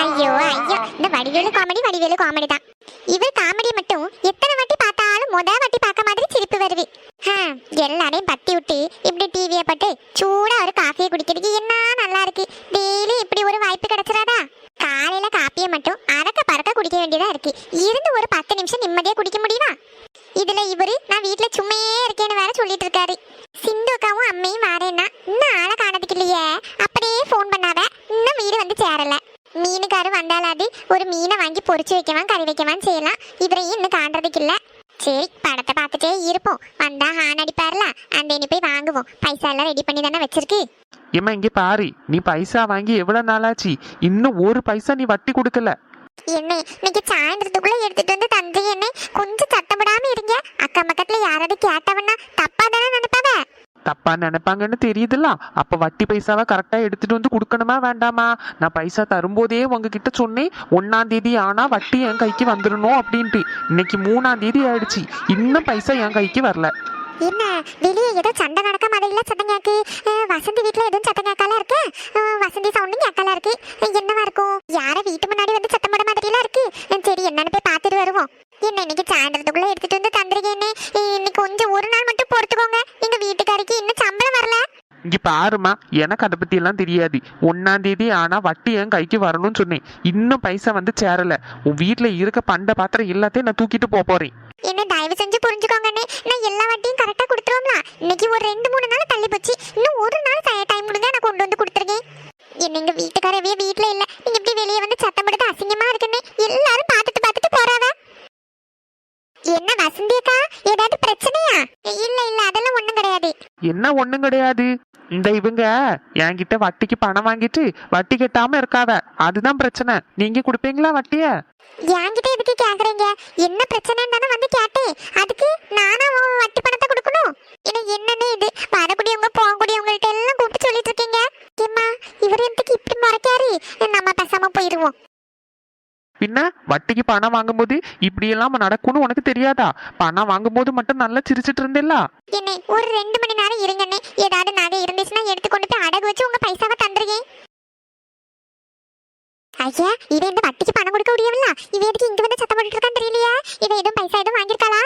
ஐயோ ஐயோ. இந்த வடிவேலு காமெடி வடிவேலு காமெடி தான். இவர் காமெடி மட்டும் எத்தனை வாட்டி பார்த்தாலும் முத வாட்டி பார்க்க மாதிரி சிரிப்பு வருது. எல்லாரையும் பத்தி விட்டு இப்படி டிவியை பட்டு சூடா ஒரு காஃபியை குடிக்கிறதுக்கு என்ன நல்லா இருக்கு டெய்லி இப்படி ஒரு வாய்ப்பு கிடைச்சிராதா காலையில காப்பியை மட்டும் அறக்க பறக்க குடிக்க வேண்டியதா இருக்கு இருந்து ஒரு பத்து நிமிஷம் நிம்மதியா குடிக்க முடியுமா இதுல இவரு நான் வீட்ல சும்மையே இருக்கேன்னு வேற சொல்லிட்டு இருக்காரு சிந்து அக்காவும் அம்மையும் வாரேன்னா இன்னும் ஆளை காணதுக்கு இல்லையே அப்படியே ஃபோன் பண்ணாவ இன்னும் வீடு வந்து சேரல மீனுக்காரு வந்தாலாது ஒரு மீனை வாங்கி பொரிச்சு வைக்கவான் கறி வைக்கவான் செய்யலாம் இவரையும் இன்னும் காண்றதுக்கு இல்ல சரி படத்தை பார்த்துட்டே இருப்போம். வந்தா ஹான் அடிப்பார்ல அந்த இனி போய் வாங்குவோம். பைசா எல்லாம் ரெடி பண்ணி தானே வச்சிருக்கு? ஏம்மா இங்க பாரு. நீ பைசா வாங்கி எவ்வளவு நாளாச்சு? இன்னும் ஒரு பைசா நீ வட்டி கொடுக்கல. என்ன இன்னைக்கு சாயந்தரத்துக்குள்ள எடுத்துட்டு வந்து தந்தை என்ன. கொஞ்சம் சத்தப்படாம இருங்க. அக்கம் பக்கத்துல யாராவது கேட்டவன்னா தப்பா தானே நினைப்பாவ? தப்பா நினைப்பாங்கன்னு தெரியுதுல்ல? அப்ப வட்டி பைசாவை கரெக்டா எடுத்துட்டு வந்து கொடுக்கணுமா வேண்டாமா? நான் பைசா தரும்போதே உங்ககிட்ட சொன்னேன் ஒன்னாம் தேதி ஆனா வட்டி என் கைக்கு வந்துடணும் அப்படின்ட்டு. இன்னைக்கு மூணாம் தேதி ஆயிடுச்சு. இன்னும் பைசா என் கைக்கு வரல. என்ன வெளியே ஏதோ சண்டை நடக்க மாதிரிலாம் சத்தம் கேக்கு? வசந்தி வீட்ல எதுவும் சத்தம் கேட்கல இருக்கு? வசந்தி சவுண்டும் கேட்கல இருக்கு. என்னவா இருக்கும்? யார வீட்டு முன்னாடி வந்து சத்தம் போட மாதிரிலாம் இருக்கு. சரி என்னன்னு போய் பார்த்துட்டு வருவோம். என்ன இன்னைக்கு சாயந்தரத்துக்குள்ள எடுத்துட்டு வந்து தந்துருக்கேன்னு இன்னைக்கு கொஞ்சம் ஒரு நாள் மட்டும் பொறுத்துக்கோங்க. எங்க வீட்டுக்காரிக்கு இன்னும் சம்பளம் வரல. இங்க பாருமா எனக்கு அதை பத்தி எல்லாம் தெரியாது. ஒன்னாம் தேதி ஆனா வட்டி என் கைக்கு வரணும்னு சொன்னேன். இன்னும் பைசா வந்து சேரல. உன் வீட்டுல இருக்க பண்ட பாத்திரம் எல்லாத்தையும் நான் தூக்கிட்டு போப் போறேன் என்ன தயவு செஞ்சு புரிஞ்சுக்கோங்கண்ணே நான் எல்லா வட்டியும் கரெக்டா கொடுத்துருவோம்ல இன்னைக்கு ஒரு ரெண்டு மூணு நாள் தள்ளி போச்சு. இன்னும் ஒரு நாள் டைம் முடிஞ்சா நான் கொண்டு வந்து கொடுத்துருக்கேன். என்ன எங்க வீட்டுக்காரவே வீட்ல இல்ல. நீங்க இப்படி வெளியே வந்து சத்தம் போடுறது அசிங்கமா இருக்குன்னு எல்லாரும் பார்த்துட்டு பார்த்துட்டு போறாவ? என்ன வசந்தி அக்கா? ஏதாவது பிரச்சனையா? இல்ல இல்ல அதெல்லாம் ஒண்ணும் கிடையாது. என்ன ஒண்ணும் கிடையாது. இந்த இவங்க என்கிட்ட வட்டிக்கு பணம் வாங்கிட்டு வட்டி கட்டாம இருக்காவ. அதுதான் பிரச்சனை. நீங்க கொடுப்பீங்களா வட்டிய? என்கிட்ட எதுக்கு கேக்குறீங்க? என்ன பிரச்சனைன்னு தானே வந்து கேட்டேன். அதுக்கு நானா வட்டி பணத்தை கொடுக்கணும்? என்ன என்னன்னு இது? வரக்கூடியவங்க போகக்கூடியவங்கள்ட்ட எல்லாம் கூப்பிட்டு சொல்லிட்டு இருக்கீங்க. ஏம்மா இவர் எதுக்கு இப்படி மறைக்காரு? நம்ம பேசாம போயிருவோம். பின்ன வட்டிக்கு பணம் வாங்கும்போது இப்படி எல்லாம் நடக்கும்னு உனக்கு தெரியாதா? பணம் வாங்கும்போது மட்டும் நல்லா சிரிச்சிட்டு இருந்தேல்ல? என்னை ஒரு ரெண்டு மணி நேரம் இருங்கண்ணே ஏதாவது நகை இருந்துச்சுன்னா எடுத்து கொண்டு போய் அடகு வச்சு உங்க பைசாவை தந்துருக்கேன் ஐயா இவ இந்த வட்டிக்கு பணம் கொடுக்க முடியவில்ல இவ எதுக்கு இங்க வந்து சத்தம் போட்டுட்டு இருக்கான்னு தெரியலையா? இவ எதுவும் பைசா எதுவும் வாங்கியிருக்காளா?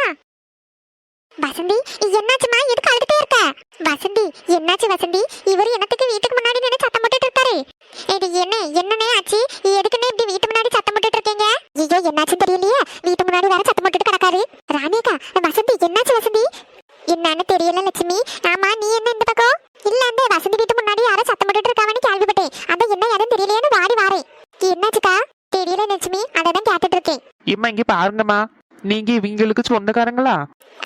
வசந்தி என்னாச்சுமா எதுக்கு அழுதுட்டே இருக்க? வசந்தி என்னாச்சு வசந்தி? இவர் என்னத்துக்கு வீட்டுக்கு முன்னாடி நின்று சத்தம் போட்டுட்டு இருக்காரு. இது என்ன? என்னன்னே ஆச்சு? எதுக்குன்னு இப்படி வீட்டு முன்னாடி சத்தம் போட்டுட்டு இருக்கீங்க ஐயோ என்னாச்சு தெரியலையே வீட்டு முன்னாடி வேற சத்தம் போட்டுட்டு கிடக்காரு ராணிகா வசந்தி என்னாச்சு வசந்தி என்னன்னு தெரியல லட்சுமி ஆமா நீ என்ன இந்த பக்கம் இல்ல அந்த வசந்தி வீட்டு முன்னாடி யாரோ சத்தம் போட்டுட்டு இருக்காவன்னு கேள்விப்பட்டேன் அதான் என்ன யாரும் தெரியலையேன்னு வாடி வாரேன் என்னாச்சுக்கா தெரியல லட்சுமி அதை தான் கேட்டுட்டு இருக்கேன் இம்மா இங்க பாருங்கம்மா நீங்க இவங்களுக்கு சொந்தக்காரங்களா?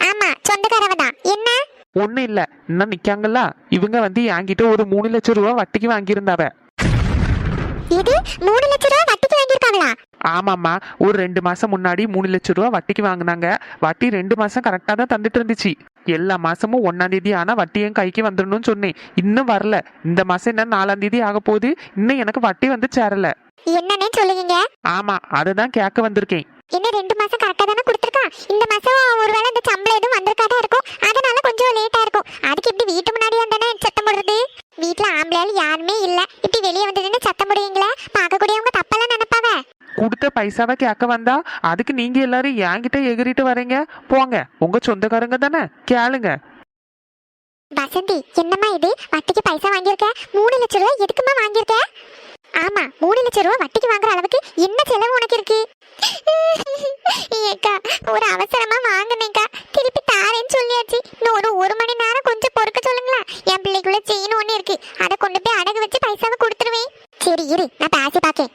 ஆமா சொந்தக்காரவ தான். என்ன? ஒண்ணும் இல்ல. இன்னும் நிக்காங்கல்ல? இவங்க வந்து என்கிட்ட ஒரு மூணு லட்சம் ரூபாய் வட்டிக்கு வாங்கியிருந்தாவ. இது மூணு லட்சம் ரூபாய் வட்டிக்கு வாங்கியிருக்காங்களா? ஆமாம்மா. ஒரு ரெண்டு மாசம் முன்னாடி மூணு லட்சம் ரூபாய் வட்டிக்கு வாங்கினாங்க. வட்டி ரெண்டு மாசம் கரெக்டா தான் தந்துட்டு இருந்துச்சு. எல்லா மாசமும் ஒன்னாம் தேதி ஆனா வட்டி என் கைக்கு வந்துடணும்னு சொன்னேன். இன்னும் வரல. இந்த மாசம் என்ன நாலாம் தேதி ஆக போகுது? இன்னும் எனக்கு வட்டி வந்து சேரல. என்னன்னே சொல்லுவீங்க. ஆமா அதை தான் கேட்க வந்திருக்கேன். இன்னும் ரெண்டு மாசம் கரெக்டா தானே கொடுத்துருக்கான் இந்த மாசம் ஒருவேளை இந்த சம்பளம் எதுவும் வந்திருக்காதா இருக்கும்? அதனால கொஞ்சம் லேட்டா இருக்கும். அதுக்கு இப்படி வீட்டு முன்னாடி வந்தானே சத்தம் போடுறது? வீட்டுல ஆம்பளையால் யாருமே இல்ல. இப்படி வெளியே வந்து நின்னு சத்தம் போடுவீங்களா? பார்க்கக்கூடியவங்க தப்பெல்லாம் நினைப்பாவ கொடுத்த பைசாவை கேட்க வந்தா அதுக்கு நீங்க எல்லாரும் என்கிட்ட எகிறிட்டு வரீங்க. போங்க. உங்க சொந்தக்காரங்க தானே. கேளுங்க. வசந்தி என்னம்மா இது? வட்டிக்கு பைசா வாங்கியிருக்க? மூணு லட்சம் ரூபாய் எதுக்குமா வாங்கியிருக்க? ஆமா மூணு லட்சம் ரூபாய் வட்டிக்கு வாங்குற அளவுக்கு என்ன செலவு உனக்கு இருக்கு ஏக்கா ஒரு அவசரமா வாங்கினேக்கா திருப்பி தாரேன்னு சொல்லியாச்சு இன்னும் ஒரு ஒரு மணி நேரம் கொஞ்சம் பொறுக்க சொல்லுங்களா என் பிள்ளைக்குள்ள செயின் ஒண்ணு இருக்கு அதை கொண்டு போய் அடகு வச்சு பைசாவை கொடுத்துருவேன் சரி இரு நான் பேசி பார்க்கேன்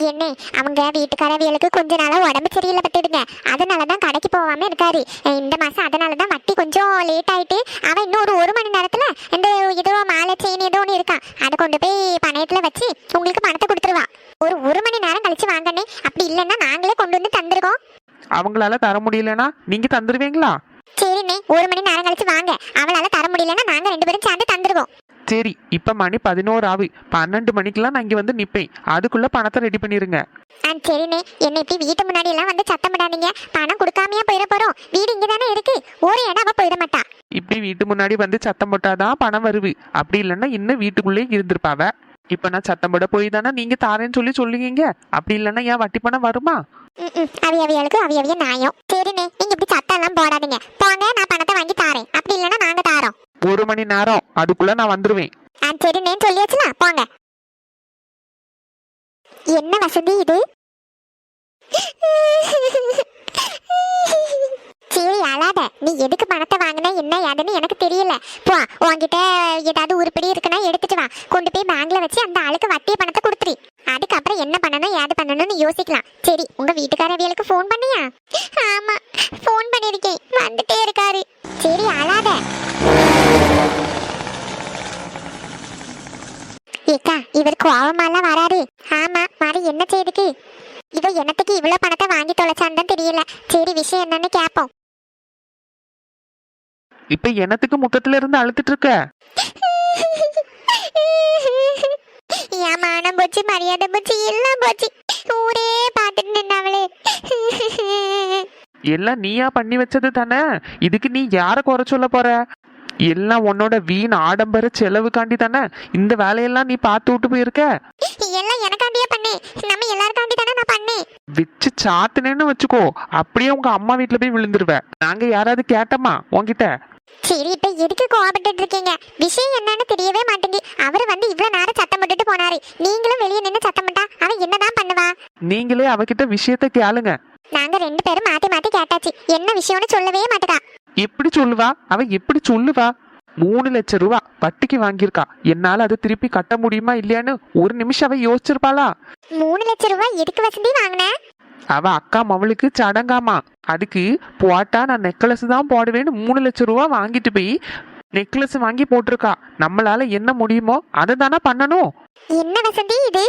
என்ன அவங்க வீட்டுக்காரவியலுக்கு கொஞ்ச நாளா உடம்பு சரியில்லை பட்டுடுங்க அதனால தான் கடைக்கு போகாம இருக்காரு அஹ் இந்த மாசம் அதனால தான் வட்டி கொஞ்சம் லேட் ஆயிட்டு அவன் இன்னும் ஒரு ஒரு மணி நேரத்துல இந்த ஏதோ மாலை செயின் ஏதோ ஒன்று இருக்கான் அதை கொண்டு போய் பணயத்துல வச்சு உங்களுக்கு பணத்தை கொடுத்துருவா. ஒரு ஒரு மணி நேரம் கழிச்சு வாங்கண்ணே. அப்படி இல்லைன்னா நாங்களே கொண்டு வந்து தந்துருக்கோம் அவங்களால தர முடியலனா நீங்க தந்துருவீங்களா? சரிண்ணே ஒரு மணி நேரம் கழிச்சு வாங்க. அவளால தர முடியலன்னா நாங்க ரெண்டு பேரும் சேர்ந்து தந்துருவோம். சரி இப்ப மணி பதினோரு ஆகு பன்னெண்டு மணிக்கெல்லாம் நான் இங்க வந்து நிப்பேன். அதுக்குள்ள பணத்தை ரெடி பண்ணிருங்க. ஆ சரிண்ணே என்ன இப்படி வீட்டு முன்னாடி எல்லாம் வந்து சத்தம் போடாதீங்க. பணம் கொடுக்காமையா போயிட போறோம். வீடு இங்க தானே இருக்கு. ஒரு இடம் அவ போயிட மாட்டா. இப்படி வீட்டு முன்னாடி வந்து சத்தம் போட்டாதான் பணம் வருது. அப்படி இல்லைன்னா இன்னும் வீட்டுக்குள்ளே இருந்திருப்பாவ. இப்ப நான் சத்தம் போட போய் தானே நீங்க தாரேன்னு சொல்லி சொல்லுவீங்க. அப்படி இல்லைன்னா ஏன் வட்டி பணம் வருமா? அவி அவியலுக்கு அவி அவிய நியாயம். சரிண்ணே நீங்க இப்படி சத்தம் எல்லாம் போடாதீங்க. போங்க நான் பணத்தை வாங்கி தாரேன். அப்படி இல்லைன்னா நாங்க தாரோம் ஒரு மணி நேரம் அதுக்குள்ள நான் வந்துருவேன். ஆ சரிண்ணேன்னு சொல்லியாச்சுனா போங்க. என்ன வசதி இது? சரி நீ எதுக்கு பணத்தை வாங்கின? என்ன ஏதுன்னு எனக்கு தெரியல. போ உன்கிட்ட ஏதாவது உருப்படி இருக்குன்னா எடுத்துட்டு வா. கொண்டு போய் பேங்க்ல வச்சு அந்த ஆளுக்கு வட்டிய பணத்தை கொடுத்துரு. அதுக்கப்புறம் என்ன பண்ணணும் ஏது பண்ணணும்னு யோசிக்கலாம். சரி உங்க வீட்டுக்காரவியலுக்கு ஃபோன் பண்ணியா? ஆமா ஃபோன் பண்ணிருக்கேன். வந்துட்டே இருக்காரு. சரி அழாத. ஏக்கா இவர் கோவமாலாம் வராரு. ஆமா மாறி என்ன செய்துக்கு? இவ என்னத்துக்கு இவ்வளோ பணத்தை வாங்கி தொலைச்சான்னு தான் தெரியல. சரி விஷயம் என்னன்னு கேட்போம் இப்ப என்னத்துக்கு முத்தத்துல இருந்து அழுத்துட்டு இருக்க? என் மானம் போச்சு மரியாதை போச்சு எல்லாம் போச்சு. ஊரே பார்த்துட்டு நின்னவளே. எல்லாம் நீயா பண்ணி வச்சது தானே? இதுக்கு நீ யார குறை சொல்ல போற? எல்லாம் உன்னோட வீண் ஆடம்பர செலவுக்காண்டி தானே? இந்த வேலையெல்லாம் நீ பார்த்து விட்டு போயிருக்க? எல்லாம் எனக்காண்டியே பண்ணேன் நம்ம எல்லாருக்காண்டி தானே நான் பண்ணேன் வச்சு சாத்துனேன்னு வச்சுக்கோ அப்படியே உங்க அம்மா வீட்டுல போய் விழுந்துருவ. நாங்க யாராவது கேட்டோமா உன்கிட்ட? சரி இப்ப எதுக்கு கோவப்பட்டு இருக்கீங்க? விஷயம் என்னன்னு தெரியவே மாட்டேங்கி. அவரு வந்து இவ்வளவு நேரம் சத்தம் போட்டுட்டு போனாரு. நீங்களும் வெளியே நின்னு சத்தம் போட்டா அவன் என்னதான் பண்ணுவா? நீங்களே அவகிட்ட விஷயத்த கேளுங்க. நாங்க ரெண்டு பேரும் மாத்தி மாத்தி கேட்டாச்சு. என்ன விஷயம்னு சொல்லவே மாட்டேதா எப்படி சொல்லுவா? அவ எப்படி சொல்லுவா? மூணு லட்சம் ரூபா வட்டிக்கு வாங்கியிருக்கா. என்னால அதை திருப்பி கட்ட முடியுமா இல்லையான்னு ஒரு நிமிஷம் அவ யோசிச்சிருப்பாளா? மூணு லட்சம் ரூபாய் எதுக்கு வசந்தி வாங்கின? அவ அக்கா மவளுக்கு சடங்காமா. அதுக்கு போட்டா நான் நெக்லஸ் தான் போடுவேன்னு மூணு லட்சம் ரூபா வாங்கிட்டு போய் நெக்லஸ் வாங்கி போட்டிருக்கா. நம்மளால என்ன முடியுமோ அதை தானே பண்ணணும். என்ன வசந்தி இது?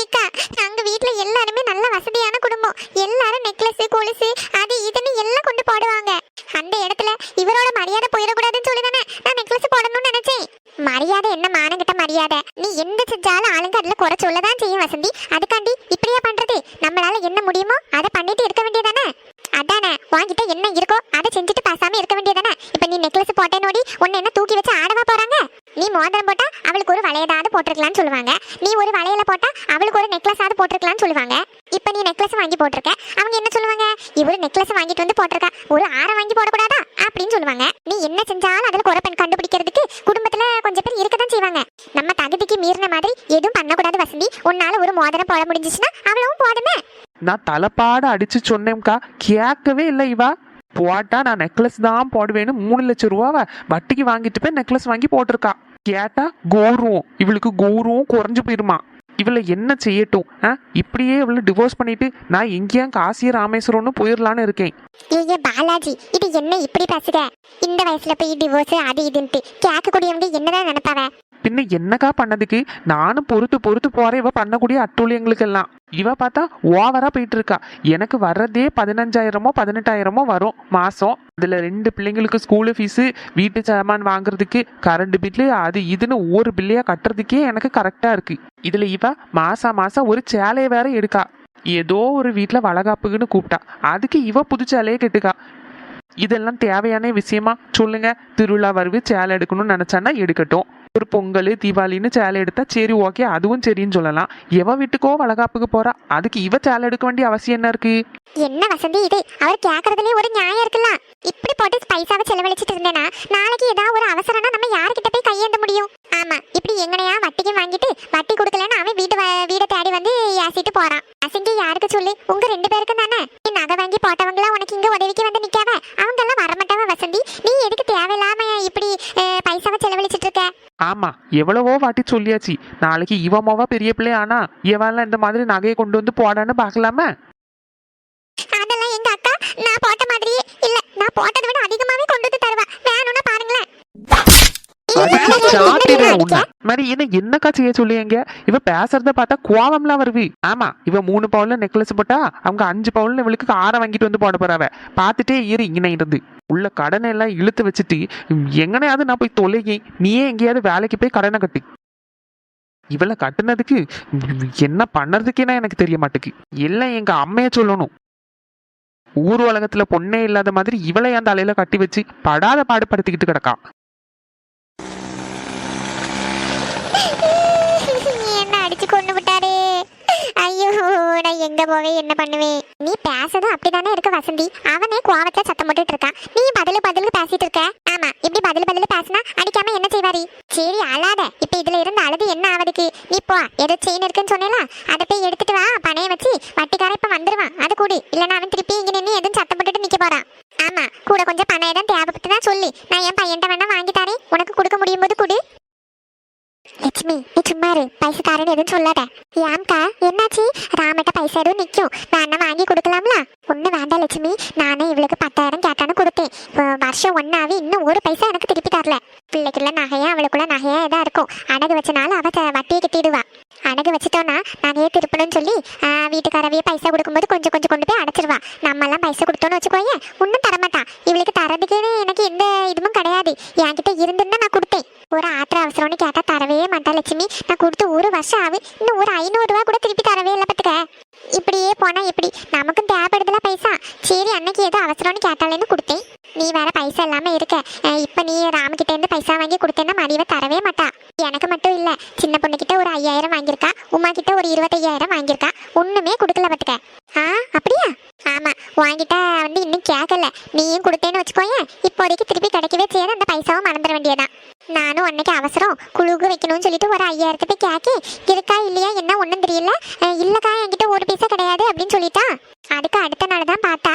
ஏக்கா அங்க வீட்ல எல்லாருமே நல்ல வசதியான குடும்பம். எல்லாரும் நெக்லஸ் கொலுசு அது இதுன்னு எல்லாம் கொண்டு போடுவாங்க. அந்த இடத்துல இவரோட மரியாதை போயிடக்கூடாதுன்னு சொல்லி தானே நான் நெக்லஸ் போடணும்னு நினைச்சேன். மரியாதை என்ன? மானங்கிட்ட மரியாதை. நீ எந்த செஞ்சாலும் ஆளுங்க அதுல குறை சொல்லதான் செய்யும் வசந்தி. அதுக்காண்டி இப்படியா பண்றது நம்மளால என்ன முடியுமோ அதை பண்ணிட்டு இருக்க வேண்டியதானே? அதானே வாங்கிட்ட என்ன இருக்கோ அதை செஞ்சுட்டு பேசாம இருக்க வேண்டியதானே? இப்ப நீ நெக்லஸ் போட்டேனோடி உன்னை என்ன தூக்கி வச்சு ஆடவா போறாங்க? நீ மோதிரம் போட்டா அவளுக்கு ஒரு வளையதாவது போட்டிருக்கலாம்னு சொல்லுவாங்க. நீ ஒரு வளையல போட்டா அவளுக்கு ஒரு நெக்லஸாவது போட்டிருக்கலாம்னு சொல்லுவாங்க. இப்ப நீ நெக்லஸ் வாங்கி போட்டிருக்க. அவங்க என்ன சொல்லுவாங்க? இவரு நெக்லஸ் வாங்கிட்டு வந்து போட்டிருக்கா. ஒரு ஆரம் வாங்கி போடக்கூடாதா? அப்படின்னு சொல்லுவாங்க. நீ என்ன செஞ்சாலும் அதுல குறைப்பெண் கண்டுபிடிக்கிறதுக்கு குடும்பத்துல கொஞ்சம் பேர் இருக்கதான் செய்வாங்க. மீறின மாதிரி எதுவும் பண்ணக்கூடாது வசந்தி. உன்னால ஒரு மோதிரம் போட முடிஞ்சிச்சுன்னா அவளும் போடுமே நான் தலைப்பாட அடிச்சு சொன்னேன்க்கா கேட்கவே இல்லை இவா. போட்டா நான் நெக்லஸ் தான் போடுவேன்னு மூணு லட்சம் ரூபாவை வட்டிக்கு வாங்கிட்டு போய் நெக்லஸ் வாங்கி போட்டிருக்கா. கேட்டா கௌரவம் இவளுக்கு கௌரவம் குறைஞ்சு போயிருமா. இவளை என்ன செய்யட்டும்? ஆ? இப்படியே இவளை டிவோர்ஸ் பண்ணிட்டு நான் எங்கேயும் காசி ராமேஸ்வரம்னு போயிடலான்னு இருக்கேன். ஐயா பாலாஜி இது என்ன இப்படி பேசுற இந்த வயசுல போய் டிவோர்ஸ் அது இதுன்ட்டு கேட்கக்கூடியவங்க என்னதான் நினைப்பாவ? பின்ன என்னக்கா பண்ணதுக்கு? நானும் பொறுத்து பொறுத்து போறேன். இவ பண்ணக்கூடிய அட்டூழியங்களுக்கு எல்லாம் இவ பார்த்தா ஓவரா போயிட்டு இருக்கா எனக்கு வர்றதே பதினஞ்சாயிரமோ பதினெட்டாயிரமோ வரும் மாசம். அதுல ரெண்டு பிள்ளைங்களுக்கு ஸ்கூலு ஃபீஸு வீட்டு சாமான் வாங்குறதுக்கு கரண்ட் பில்லு அது இதுன்னு ஒவ்வொரு பில்லையா கட்டுறதுக்கே எனக்கு கரெக்டா இருக்கு. இதுல இவ மாசா மாசம் ஒரு சேலையை வேற எடுக்கா. ஏதோ ஒரு வீட்டுல வளகாப்புக்குன்னு கூப்பிட்டா. அதுக்கு இவ புது சேலையை கெட்டுக்கா. இதெல்லாம் தேவையான விஷயமா சொல்லுங்க. திருவிழா வருது சேலை எடுக்கணும்னு நினைச்சான்னா எடுக்கட்டும். ஒரு பொங்கல் தீபாவளின்னு சேலை எடுத்தா சரி ஓகே அதுவும் சரின்னு சொல்லலாம். எவ வீட்டுக்கோ வளகாப்புக்கு போறா அதுக்கு இவ சேலை எடுக்க வேண்டிய அவசியம் என்ன இருக்கு? என்ன வசந்தி இது? அவர் கேக்குறதுலயே ஒரு நியாயம் இருக்குல்ல. இப்படி போட்டு பைசாவை செலவழிச்சிட்டு இருந்தேனா நாளைக்கு ஏதாவது ஒரு அவசரம்னா நம்ம யாருக்கிட்ட போய் கையேந்த முடியும்? ஆமா இப்படி எங்கனையா வட்டிக்கு வாங்கிட்டு வட்டி கொடுக்கலன்னு அவன் வீட்டு வீட தேடி வந்து ஏசிட்டு போறான். அசிங்க யாருக்கு சொல்லி? உங்க ரெண்டு பேருக்கும் தானே. நீ நகை வாங்கி போட்டவங்களா உனக்கு இங்க உதவிக்கு வந்து நிக்காத அவங்க எல்லாம் வரமாட்டாவ வசந்தி. நீ எதுக்கு தேவையில்லாம இப்படி அஹ், பைசாவை செலவழிச்சிட்டு இருக்க ஆமா எவ்வளவோ வாட்டி சொல்லியாச்சு. நாளைக்கு இவ மொவ பெரிய பிள்ளை ஆனா இவெல்லாம் இந்த மாதிரி நகையை கொண்டு வந்து போடான்னு பார்க்கலாமா? அதெல்லாம் எங்க அக்கா நான் போட்ட மாதிரியே இல்ல. நான் போட்டதை விட அதிகமாவே கொண்டு வந்து தருவா. வேணும்னா பாருங்களேன். மாதிரி என்ன என்னக்கா செய்ய சொல்லியங்க இவ பேசுறத பார்த்தா கோவம்லாம் வருது. ஆமா இவ மூணு பவுன்ல நெக்லஸ் போட்டா அவங்க அஞ்சு பவுன்ல இவளுக்கு ஆரம் வாங்கிட்டு வந்து போட போறாவ. பார்த்துட்டே இரு இங்கே இருந்து உள்ள கடனை எல்லாம் இழுத்து வச்சுட்டு எங்கனையாவது நான் போய் தொலைகி நீயே எங்கேயாவது வேலைக்கு போய் கடனை கட்டி. இவளை கட்டுனதுக்கு என்ன பண்ணுறதுக்கேனா எனக்கு தெரிய மாட்டேக்கு. எல்லாம் எங்கள் அம்மையை சொல்லணும். ஊர் உலகத்தில் பொண்ணே இல்லாத மாதிரி இவளை அந்த அலையில கட்டி வச்சு படாத பாடுபடுத்திக்கிட்டு கிடக்கா. எங்க போவே என்ன பண்ணுவேன் நீ பேசதும் அப்படிதானே இருக்க வசந்தி. அவனே கோவத்துல சத்தம் போட்டுட்டு இருக்கான் நீ பதிலு பதிலுக்கு பேசிட்டு இருக்க. ஆமா இப்படி பதில் பதில் பேசினா அடிக்காம என்ன செய்வாரி? சரி அழாத. இப்ப இதுல இருந்து அழுது என்ன ஆவதுக்கு? நீ போ. ஏதோ செயின் இருக்குன்னு சொன்னேல? அதை போய் எடுத்துட்டு வா. பணைய வச்சு வட்டிக்காரன் இப்ப வந்துருவான். அது கூடி. இல்லைன்னா அவன் திருப்பி இங்க நின்று எதுவும் சத்தம் போட்டுட்டு நிக்க போறான். ஆமா கூட கொஞ்சம் பணம் தான் சொல்லி. நான் என் பையன் வேணா வாங்கி தரேன். உனக்கு கொடுக்க முடியும் போது கொடு. லட்சுமி நீ சும்மா இரு. பைசக்காரன் எதுவும் சொல்லாத. ஏம்க்கா என்னாச்சு? ராமட்ட பைசா எதுவும் நிற்கும் வேணா வாங்கி கொடுக்கலாம்ல? ஒன்றும் வேண்டாம் லட்சுமி. நானே இவளுக்கு பத்தாயிரம் கேட்டானு கொடுத்தேன். வருஷம் ஒன்னாவே இன்னும் ஒரு பைசா எனக்கு திருப்பி தரல. பிள்ளைக்குள்ள நகையா அவளுக்குள்ள நகையா இதா இருக்கும். அடகு வச்சனால அவ வட்டியை கட்டிடுவா. அடகு வச்சிட்டோன்னா நகையை திருப்பணும்னு சொல்லி ஆ, வீட்டுக்காரவே பைசா கொடுக்கும்போது கொஞ்சம் கொஞ்சம் கொண்டு போய் அடைச்சிருவா. நம்ம எல்லாம் பைசா கொடுத்தோன்னு வச்சுக்கோயே ஒன்றும் தரமாட்டா. இவளுக்கு தரதுக்கே எனக்கு எந்த இதுவும் கிடையாது. என்கிட்ட இருந்துன்னு நான் கொடுத்தேன். ஒரு ஆத்திர அவசரம்னு கேட்டா தரவே மாட்டா லட்சுமி. நான் கொடுத்து ஒரு வருஷம் ஆகு இன்னும் ஒரு ஐநூறுரூவா கூட திருப்பி தரவே இல்லை பார்த்துக்க இப்படியே போனா எப்படி? நமக்கும் தேவைப்படுதுல பைசா. சரி அன்னைக்கு ஏதோ அவசரம்னு கேட்டாலேன்னு கொடுத்தேன். நீ வேற பைசா இல்லாம இருக்க. இப்ப நீ ராமகிட்ட இருந்து பைசா வாங்கி கொடுத்தேன்னா மதிவை தரவே மாட்டா. எனக்கு மட்டும் இல்ல. சின்ன பொண்ணுகிட்ட ஒரு ஐயாயிரம் வாங்கியிருக்கா. உமா கிட்ட ஒரு இருபத்தையாயிரம் வாங்கியிருக்கா. ஒண்ணுமே கொடுக்கல பார்த்துக்க ஆ அப்படியா? ஆமாம் வாங்கிட்டா வந்து இன்னும் கேட்கல நீயும் கொடுத்தேன்னு வச்சுக்கோயேன் இப்போதைக்கு திருப்பி கிடைக்கவே செய்யாது. அந்த பைசாவும் மறந்துட வேண்டியதான் நானும் அன்னைக்கு அவசரம் குழுக்கு வைக்கணும்னு சொல்லிட்டு ஒரு ஐயாயிரத்தை போய் கேக்கி இருக்கா இல்லையா என்ன ஒன்றும் தெரியல. இல்லைக்கா இல்லக்கா என்கிட்ட ஒரு பைசா கிடையாது அப்படின்னு சொல்லிட்டா. அதுக்கு அடுத்த நாள் தான் பார்த்தா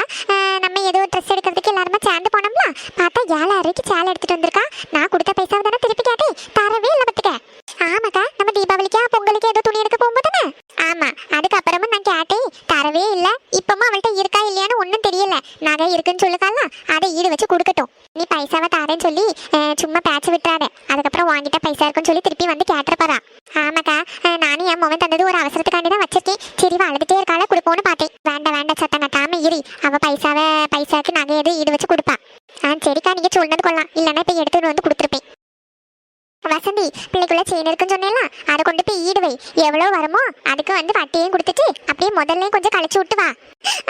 நம்ம ஏதோ ட்ரெஸ் எடுக்கிறதுக்கு எல்லாருமே சேர்ந்து போனோம்ல. பார்த்தா ஏழாயிரம் ரூபாய்க்கு சேலை எடுத்துட்டு வந்திருக்கா. நான் கொடுத்த பைசாவை தானே திருப்பி கேட்டேன். தரவே இல்லை பத்துக்க ஆமாக்கா நம்ம தீபாவளிக்கா பொங்கலுக்கு ஏதோ துணி எடுக்க போகும்போது தானே ஆமா அதுக்கப்புறமும் நான் கேட்டேன் தரவே இல்லை இப்பவும் அவள்கிட்ட இருக்கா இல்லையான்னு ஒன்றும் தெரியல நகை இருக்குன்னு சொல்லுக்கால அதை ஈடு வச்சு கொடுக்கட்டும் நீ பைசாவை தாரேன்னு சொல்லி அஹ், சும்மா பேச்சு விட்டுறாத அதுக்கப்புறம் வாங்கிட்ட பைசா இருக்குன்னு சொல்லி திருப்பி வந்து கேட்டுறப்பறா ஆமாக்கா அஹ், நானும் என் மகன் தந்தது ஒரு அவசரத்துக்காண்டி தான் வச்சிருக்கேன் சரி இவ அழுதுட்டே இருக்கால கொடுப்போன்னு பார்த்தேன். வேண்டாம் வேண்டாம் சத்தம் கட்டாம இரு. அவ பைசாவை பைசாக்கு நகை எது ஈடு வச்சு கொடுப்பா. ஆ சரிக்கா நீங்க சொன்னது கொள்ளலாம். இல்லைன்னா இப்போ எடுத்துட்டு வந்து கொடுத்துருப்பேன். வசந்தி பிள்ளைக்குள்ள செயின் இருக்குன்னு சொன்னேல அதை கொண்டு போய் ஈடுவை எவ்வளவு வருமோ அதுக்கு வந்து வட்டியும் கொடுத்துட்டு அப்படியே முதல்ல கொஞ்சம் கழிச்சு விட்டு வா.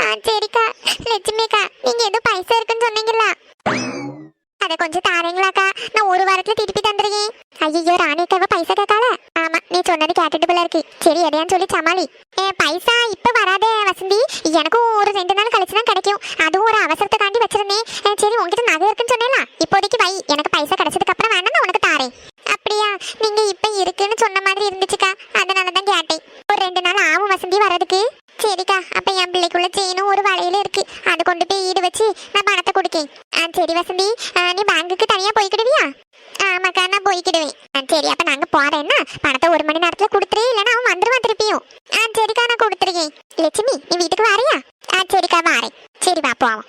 ஆ சரிக்கா லட்சுமிக்கா நீங்க ஏதோ பைசா இருக்குன்னு சொன்னீங்களா அதை கொஞ்சம் தாரீங்களாக்கா. நான் ஒரு வாரத்துல திருப்பி தந்துருக்கேன் ஐயோ ராணிக்காவ பைசா கேட்கால நீ சொன்னது கேட்டுட்டு போல இருக்கு. சரி எதையான்னு சொல்லி சமாளி. ஏ பைசா இப்ப வராதே வசந்தி. எனக்கும் ஒரு ரெண்டு நாள் கழிச்சு தான் கிடைக்கும். அதுவும் ஒரு அவசரத்துக்காண்டி வச்சிருந்தேன் சரி உங்ககிட்ட நகை இருக்குன்னு சொன்னேல இப்போதைக்கு வை. எனக்கு பைசா கிடைச்சதுக்கு அப்புறம் வேணா நான் உனக்கு தாரேன். அப்படியா? நீங்க இப்ப இருக்குன்னு சொன்ன மாதிரி இருந்துச்சுக்கா. அதனால தான் கேட்டேன். ஒரு ரெண்டு நாள் ஆகும் வசந்தி வர்றதுக்கு. சரிக்கா அப்ப என் பிள்ளைக்குள்ள செயினும் ஒரு வலையில இருக்கு. அது கொண்டு போய் ஈடு வச்சு நான் பணத்தை கொடுக்கேன். சரி வசந்தி. நீ பேங்குக்கு தனியா போய்க்கிடுவியா? ஆமாக்கா நான் போய்க்கிடுவேன். ஆ, சரி அப்போ நாங்கள் போறேன்னா பணத்தை ஒரு மணி நேரத்தில் கொடுத்துரு இல்லைன்னா அவன் வந்துருவான் திருப்பியும். ஆ சரிக்கா நான் கொடுத்துருக்கேன். லட்சுமி நீ வீட்டுக்கு வாரியா? ஆ சரிக்கா வாரேன். சரி வா போவோம்.